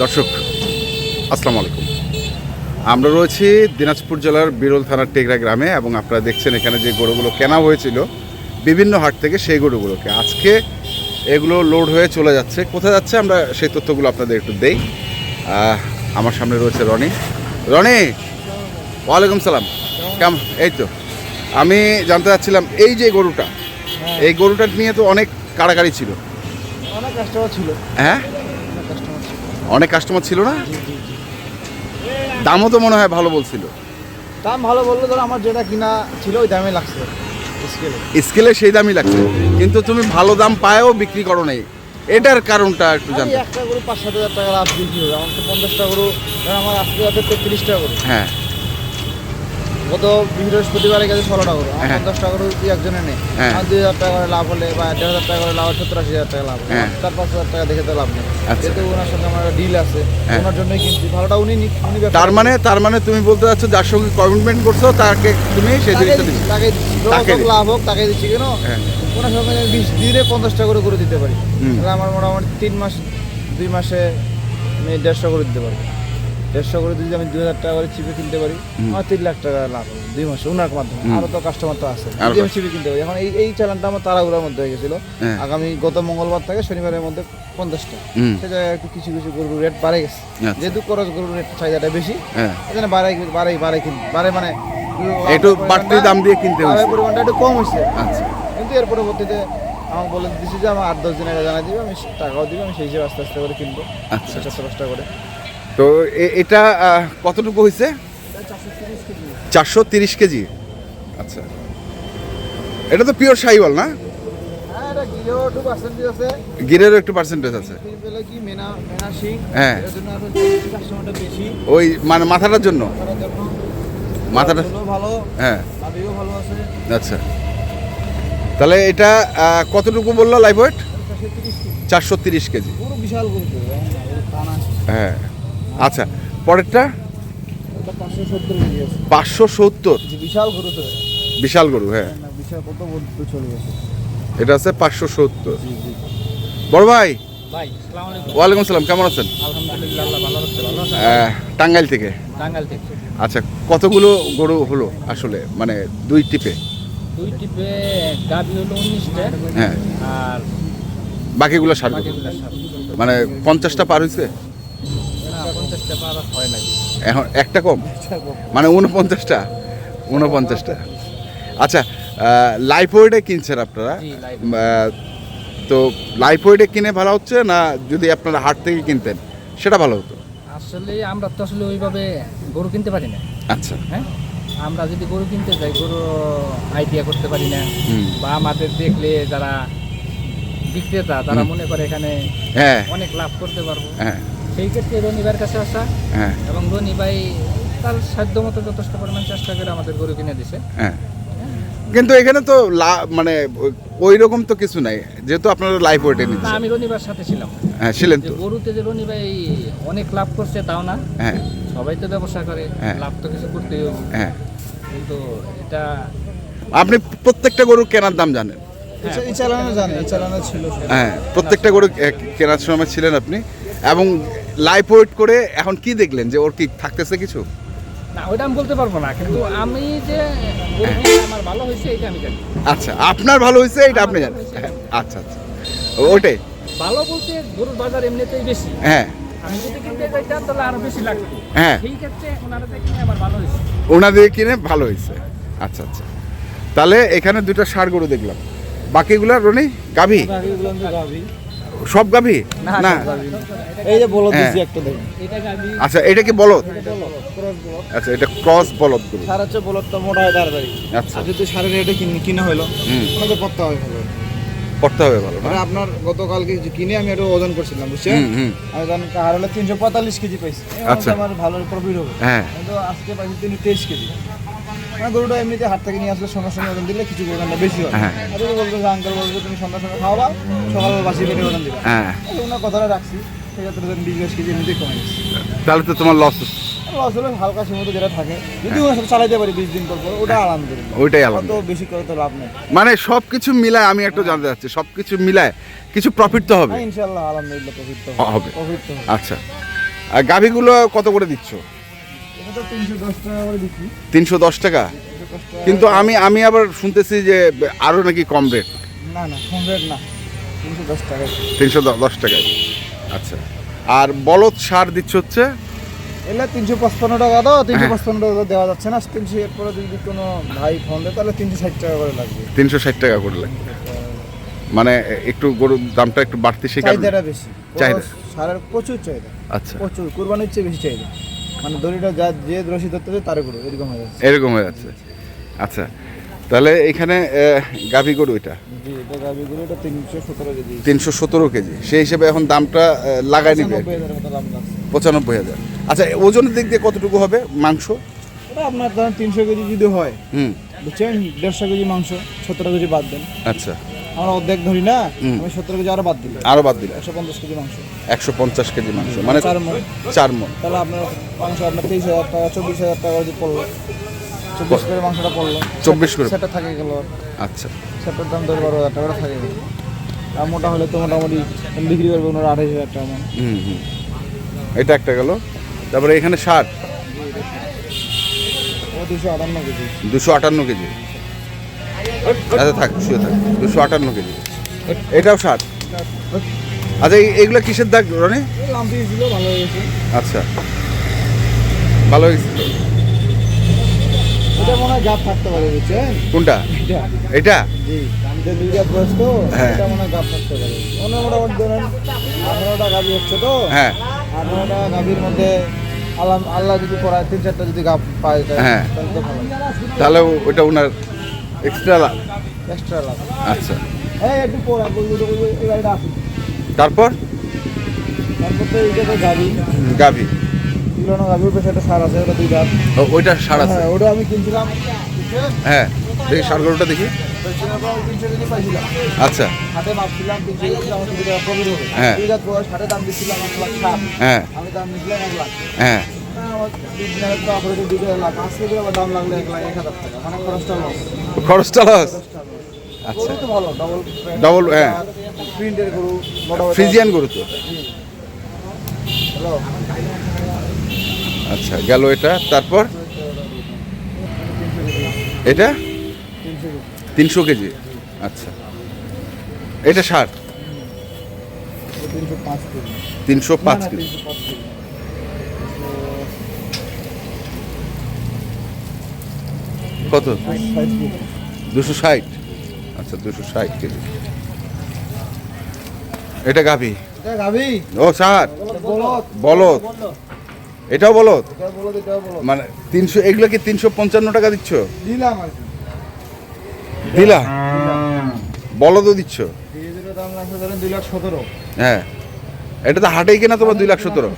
দর্শক আসসালামু আলাইকুম। আমরা রয়েছি দিনাজপুর জেলার বিরল থানার টেকরা গ্রামে এবং আপনারা দেখছেন এখানে যে গরুগুলো কেনা হয়েছিল বিভিন্ন হাট থেকে সেই গরুগুলোকে। আজকে এগুলো লোড হয়ে চলে যাচ্ছে। কোথায় যাচ্ছে আমরা সেই তথ্যগুলো আপনাদের একটু দেই। আমার সামনে রয়েছে রনি। রনি ওয়ালাইকুম সালাম। কেমন? এই তো। আমি জানতে চাচ্ছিলাম এই যে গরুটা এই গরুটা নিয়ে তো অনেক কাড়াকাড়ি ছিল। অনেক ছিল। হ্যাঁ? অনেক কাস্টমার ছিল না? দামও তো মনে হয় ভালো বলছিল। দাম ভালো বলল ধরো আমার যেটা কিনা ছিল ওই দামে লাগছে। স্কেলে সেই দামই লাগছে। কিন্তু তুমি ভালো দাম পায়ও বিক্রি করো নাই। এটার কারণটা একটু জানতে একটা গরু পাঁচ সাত হাজার টাকা লাভ বিক্রি হবে আমার তো পঞ্চাশটা গরু আমার আজকে যাতে তেত্রিশটা গরু। হ্যাঁ। গত বৃহস্পতিবারে গেছে ষোলোটা গরু আমার হ্যাঁ। পঞ্চাশটা গরু দুই একজনে নেই হ্যাঁ। আমার দুই হাজার টাকা করে লাভ হলে বা দেড় হাজার টাকা করে লাভ সত্তর আশি হাজার টাকা লাভ হলে হ্যাঁ। চার পাঁচ হাজার টাকা দেখে তো লাভ নেই। আচ্ছা। যেহেতু ওনার সঙ্গে আমার ডিল আছে। হ্যাঁ। ওনার জন্যই কিনছি। ভালোটা উনি নি- উনি তার মানে তার মানে তুমি বলতে চাচ্ছ যার সঙ্গে কমিটমেন্ট করছ তাকে তুমি সেই জিনিসটা দিচ্ছি, তাকে তাকে লাভ হোক তাকে দিচ্ছি। কেন? ওনার সঙ্গে আমি বিশ দিনে পঞ্চাশটা করে করে দিতে পারি। তাহলে আমার মোটামুটি তিন মাস দুই মাসে আমি দেড়শো করে দিতে পারি দেড়শো করে যদি আমি দুই হাজার টাকা করে চিপে কিনতে পারি আমার তিন লাখ টাকা লাভ হবে দুই মাসে ওনার মাধ্যমে। আরও তো কাস্টমার তো আছে। যদি আমি চিপে কিনতে পারি। এখন এই এই চ্যানেলটা আমার তারাগুলোর মধ্যে হয়ে গেছিল। হ্যাঁ। আগামী গত মঙ্গলবার থেকে শনিবারের মধ্যে পঞ্চাশটা। সে জায়গায় কিছু কিছু গরুর রেট বাড়ে গেছে। আচ্ছা। যেহেতু খরচ গরুর রেট চাহিদাটা বেশি হ্যাঁ। এখানে বাড়াই বাড়াই বাড়াই কিনতে বাড়ে মানে একটু বাড়তি দাম দিয়ে কিনতে হয়েছে। পরিমাণটা একটু কম হয়েছে। আচ্ছা। কিন্তু এর পরবর্তীতে আমাকে বলে দিচ্ছি যে আমার আট দশ দিন আগে জানাই দিবে আমি টাকাও দিবে আমি সেই হিসেবে আস্তে আস্তে করে কিনবো। আচ্ছা চারশো পাঁচটা করে। তো এটা কতটুকু হয়েছে চারশো তিরিশ কেজি। আচ্ছা। এটা তো পিওর সাইওয়াল না? হ্যাঁ এটা গিলেও একটু পার্সেন্টেজ আছে। গিরেরও একটু পার্সেন্টেজ আছে। হ্যাঁ। ওই মানে মাথাটার জন্য? মাথাটা ভালো। হ্যাঁ। আচ্ছা। তাহলে এটা কতটুকু বলল লাইভ ওয়েট? চারশো তিরিশ কেজি। হ্যাঁ। আচ্ছা পরেরটা? পাঁচশো সত্তর বিশাল গরু বিশাল গরু হ্যাঁ। এটা আছে পাঁচশো সত্তর। জি জি। বড় ভাই? ভাই সালাম আলাইকুম। ওয়ালাইকুম সালাম কেমন আছেন? টাঙ্গাইল থেকে? আচ্ছা কতগুলো গরু হলো আসলে? মানে দুই টিপে? দুই টিপে গাবি হলো উনিশটা হ্যাঁ। আর বাকিগুলো সাত মানে পঞ্চাশটা পার হয়েছে? পার হয় এখন একটা কম? মানে উনপঞ্চাশটা উনপঞ্চাশটা আচ্ছা লাইফ ওয়েটে কিনছেন আপনারা? তো লাইফ ওয়েটে কিনে ভালো হচ্ছে না যদি আপনারা হাট থেকে কিনতেন? সেটা ভালো হতো। আসলে আমরা তো আসলে ওইভাবে গরু কিনতে পারি না। আচ্ছা। হ্যাঁ? আমরা যদি গরু কিনতে যাই গরু আইডিয়া করতে পারি না। বা আমাদের দেখলে যারা বিক্রেতা তারা মনে করে এখানে হ্যাঁ। অনেক লাভ করতে পারব। হ্যাঁ। সেই ক্ষেত্রে রনিবার কাছে আসা হ্যাঁ। এবং রনি ভাই তার সাধ্য মতো যথেষ্ট পরিমাণ চেষ্টা করে আমাদের গরু কিনে দিছে। হ্যাঁ। কিন্তু এখানে তো লা- মানে ওই রকম তো কিছু নাই যেহেতু আপনারা লাইফ ওয়েটে নিচ্ছেন। আমি রনিবার সাথে ছিলাম। হ্যাঁ ছিলেন যে তো। গরুতে যে রনি ভাই অনেক লাভ করছে তাও না হ্যাঁ। সবাই তো ব্যবসা করে হ্যাঁ। লাভ তো কিছু করতেই হবে। হ্যাঁ। কিন্তু এটা আপনি প্রত্যেকটা গরু কেনার দাম জানেন? এই চালানো জানে এই চালানো ছিল হ্যাঁ প্রত্যেকটা গরু কেনার সময় ছিলেন আপনি। এবং লাইফ ওয়েট করে এখন কি দেখলেন যে ওর কি থাকতেছে কিছু? না ওইটা আমি বলতে পারব না কিন্তু আমি যে আমার ভালো হয়েছে এটা আমি জানি। আচ্ছা আপনার ভালো হয়েছে এটা আপনি জানেন। হ্যাঁ, আচ্ছা আচ্ছা। ওটাই। ভালো বলতে গরুর বাজার এমনিতেই বেশি। হ্যাঁ। আমি যদি কিনতে যাইতাম তাহলে আরও বেশি লাগতো হ্যাঁ। সেই ক্ষেত্রে ওনারা যে কিনে আমার ভালো হয়েছে। ওনাদের কিনে ভালো হয়েছে। আচ্ছা আচ্ছা। তাহলে এখানে দুটো ষাড় গরু দেখলাম। বাকিগুলো রনি গাভী। সব গাভী? না এই যে বলো হ্যাঁ। দিছি একটা দেখুন। এটা গাবি আচ্ছা এটা কি বলদ? আচ্ছা এটা ক্রস বলদ গরু সার হচ্ছে বলতো মোটা হয় তাড়াতাড়ি। আচ্ছা। যদি সারের রেটে কিনা হলো আমাকে করতে হবে ভালো। করতে হবে ভালো মানে আপনার গতকালকে যে কিনে আমি একটু ওজন করছিলাম বুঝছেন? আমি তখন কাহার হলে তিনশো পঁয়তাল্লিশ কেজি পাইছি। আচ্ছা। আমার ভালো প্রফিট হবে। হ্যাঁ। কিন্তু আজকে পাইছি তিনি তেইশ কেজি। মানে গরুটা এমনিতে হাট থেকে নিয়ে আসলে সঙ্গে সঙ্গে ওজন দিলে কিছু ওজনটা বেশি হয়। হ্যাঁ। আর বলবে যে আঙ্কেল বলবে তুমি সন্ধ্যার সময় খাওয়াবা সকালবেলা বাসি পেটে ওজন দিবে। হ্যাঁ। ওনার কথাটা রাখছি সেক্ষেত্রে ধরেন বিশ বাইশ কেজি এমনিতেই কমে গেছে। তাহলে তো তোমার লস লস হলে হালকা সীমিত যেটা থাকে যদি চালাইতে পারি বিশ দিন পর পর ওটা আলহামদুলিল্লাহ। ওইটাই অত আলাদা বেশি করে তো লাভ নেই। মানে সব কিছু মিলায় আমি একটু জানতে চাচ্ছি সব কিছু মিলায় কিছু প্রফিট তো হবে? হ্যাঁ ইনশাল্লাহ আলহামদুলিল্লাহ প্রফিট তো হবে। প্রফিট তো। আচ্ছা। আর গাভিগুলো কত করে দিচ্ছ? তো তিনশো দশ টাকা তিনশো তিনশো কিন্তু আমি আমি আবার শুনতেছি যে আরও নাকি কম রেট না না হান্ড্রেড না। তিনশো দশ টাকা তিনশো দশ টাকায়। আচ্ছা। আর বলদ সার দিচ্ছে হচ্ছে? এলে তিনশো পঁচপান্ন টাকা দাও তিনশো হ্যাঁ। পঁচপান্ন টাকা দেওয়া যাচ্ছে না। তিনশো এরপরে যদি কোনো ভাই ফোন দেয় তাহলে তিনশো ষাট টাকা করে লাগবে। তিনশো ষাট টাকা করে লাগবে। মানে একটু গরুর দামটা একটু বাড়তি সে চাহিদাটা বেশি। চাহিদা। সারের প্রচুর চাহিদা। আচ্ছা। প্রচুর কুরবানির চেয়ে বেশি চাহিদা। মানে দড়িটা যা যে রশি ধরতে যায় তারে করো এরকম হয়ে যাচ্ছে। এরকম হয়ে যাচ্ছে। আচ্ছা তাহলে এখানে গাভি গরু এটা? তিনশো সতেরো কেজি। সেই হিসেবে এখন দামটা লাগাই নিবে? পঁচানব্বই হাজার। আচ্ছা ওজনের দিক দিয়ে কতটুকু হবে মাংস? আপনার ধরেন তিনশো কেজি যদি হয় হুম। বুঝছেন? দেড়শো কেজি মাংস সতেরো কেজি বাদ দেন। আচ্ছা। আমরা অর্ধেক ধরি না। আমি সতেরো কেজি আরও বাদ দিলাম। আরও বাদ দিলে একশো পঞ্চাশ কেজি মাংস। একশো পঞ্চাশ কেজি মাংস মানে চার মণ। চার মন তাহলে আপনার মাংস আপনার তেইশ হাজার টাকা চব্বিশ হাজার টাকা যদি পড়ল। চব্বিশ করে মাংসটা পড়ল। চব্বিশ করে সেটা থাকে গেল। আচ্ছা। সেটার দাম দশ বারো হাজার টাকা থাকে গেল। আর মোটা হলে তো মোটামুটি বিক্রি করবে ওনার আঠাশ হাজার টাকা মন হুম হুম। এটা একটা গেল। তারপরে এখানে ষাট। ও দুশো আটান্ন কেজি। দুশো আটান্ন কেজি। আচ্ছা থাক শুয়ে থাক। দুশো আটান্ন কেজি। এটাও ষাট আচ্ছা এই- এইগুলো কিসের দাগ রনি? আচ্ছা। ভালো হয়েছে তো। এটা গাপ থাকতে পারে কোনটা? এটা। হ্যাঁ। এটা মনে হয় হ্যাঁ। মধ্যে আল্লাহ যদি তিন চারটা যদি গাপ পায় হ্যাঁ। তাহলে ওটা ওনার এক্সট্রা লাভ? এক্সট্রা লাভ। আচ্ছা। হ্যাঁ একটু আসুন তারপর? তারপর তো এইটা তো গাভি গাভি। পুরানো পেছনে একটা সার আছে ওটা দুই ওইটা সার আছে? হ্যাঁ ওটা আমি কিনছিলাম। হ্যাঁ দেখি সার গরুটা দেখি। আচ্ছা। হ্যাঁ। হ্যাঁ। আচ্ছা। হ্যাঁ। আচ্ছা গেল এটা। তারপর? এটা? তিনশো কেজি। আচ্ছা। এটা ষাট? তিনশো পাঁচ কেজি তিনশো পাঁচ না, না, কেজি 305 কেজি। কত। দুশো ষাট। আচ্ছা দুশো ষাট কেজি। এটা গাভি? ও ষাট। বলদ। এটাও বলদ? মানে তিনশো এগুলো কি তিনশো পঞ্চান্ন টাকা দিচ্ছ? দিলা? বলদও দিচ্ছ? হ্যাঁ। এটা তো হাটেই কেনা তোমার দুই লাখ সতেরো।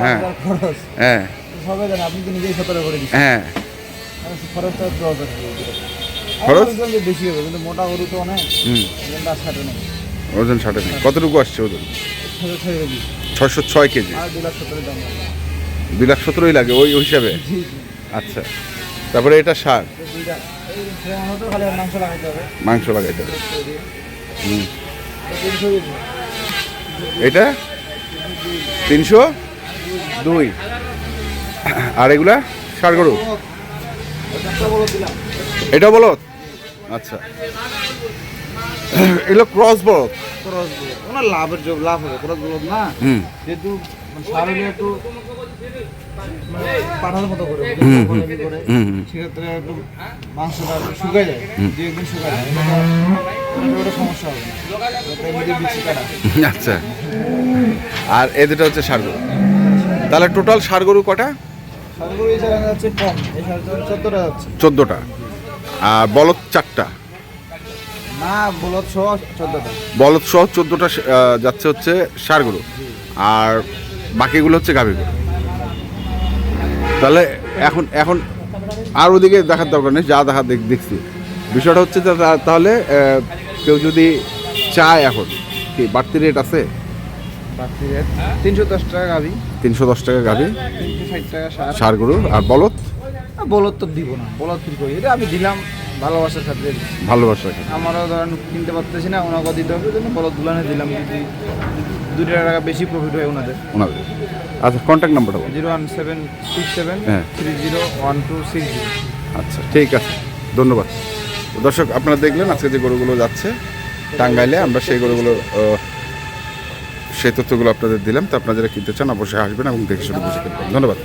হ্যাঁ। হ্যাঁ। হ্যাঁ। খরচটা দশ খরচ? বেশি হবে কিন্তু মোটা গরু তো অনেক হুম। ওজনটা ষাটে নেই ওজন ষাটে নেই কতটুকু আসছে ওজন? ছয়শো ছয় কেজি? দুই লাখ সতেরোই লাগে ওই ওই হিসাবে? আচ্ছা। তারপরে এটা সার? মাংস লাগাইতে হবে। হুম। এটা? তিনশো? দুই। আর এগুলা? ষাট গরু? এটা বলো আচ্ছা। এগুলো ক্রস বলদ ওনার লাভের লাভ হবে খরচ বলব না। হুম। যেহেতু মানে সার একটু মানে মতো করে। সেক্ষেত্রে একটু মাংসটা শুকায় যায় দু একদিন শুকায় যায়। ওটা সমস্যা হবে আচ্ছা। আর এ দুটো হচ্ছে ষাট গরু। তাহলে টোটাল ষাট গরু কটা? সারগুলো চোদ্দোটা আর বলদ চারটা? বলদ সহ চোদ্দোটা। যাচ্ছে হচ্ছে গরু আর বাকিগুলো হচ্ছে গাভী গরু তাহলে এখন এখন আর ওদিকে দেখার দরকার নেই যা দেখা দেখ দেখছি। বিষয়টা হচ্ছে তাহলে কেউ যদি চায় এখন কি বাড়তি রেট আছে? তিনশো দশ টাকা গাবি তিনশো দশ টাকা টাকা সার। গরু আর বলত তো দিব না। বলত ফিল করি? এটা আমি দিলাম ভালোবাসার সাথে। আমারও ধরেন কিনতে পারতেছি না ওনাকে দিতে হবে জন্য বলত দুলানে দিলাম। যদি দুই টাকা বেশি প্রফিট হয় ওনাদের। ওনাদের। আচ্ছা কন্ট্যাক্ট নাম্বারটা বলুন। Zero one seven six seven হ্যাঁ। Three zero one two six zero. আচ্ছা ঠিক আছে। ধন্যবাদ। দর্শক আপনারা দেখলেন আজকে যে গরুগুলো যাচ্ছে টাঙ্গাইলে আমরা সেই গরুগুলো সেই তথ্যগুলো আপনাদের দিলাম, তো আপনারা যারা কিনতে চান অবশ্যই আসবেন এবং দেখে শুনে বুঝে পারবেন। ধন্যবাদ।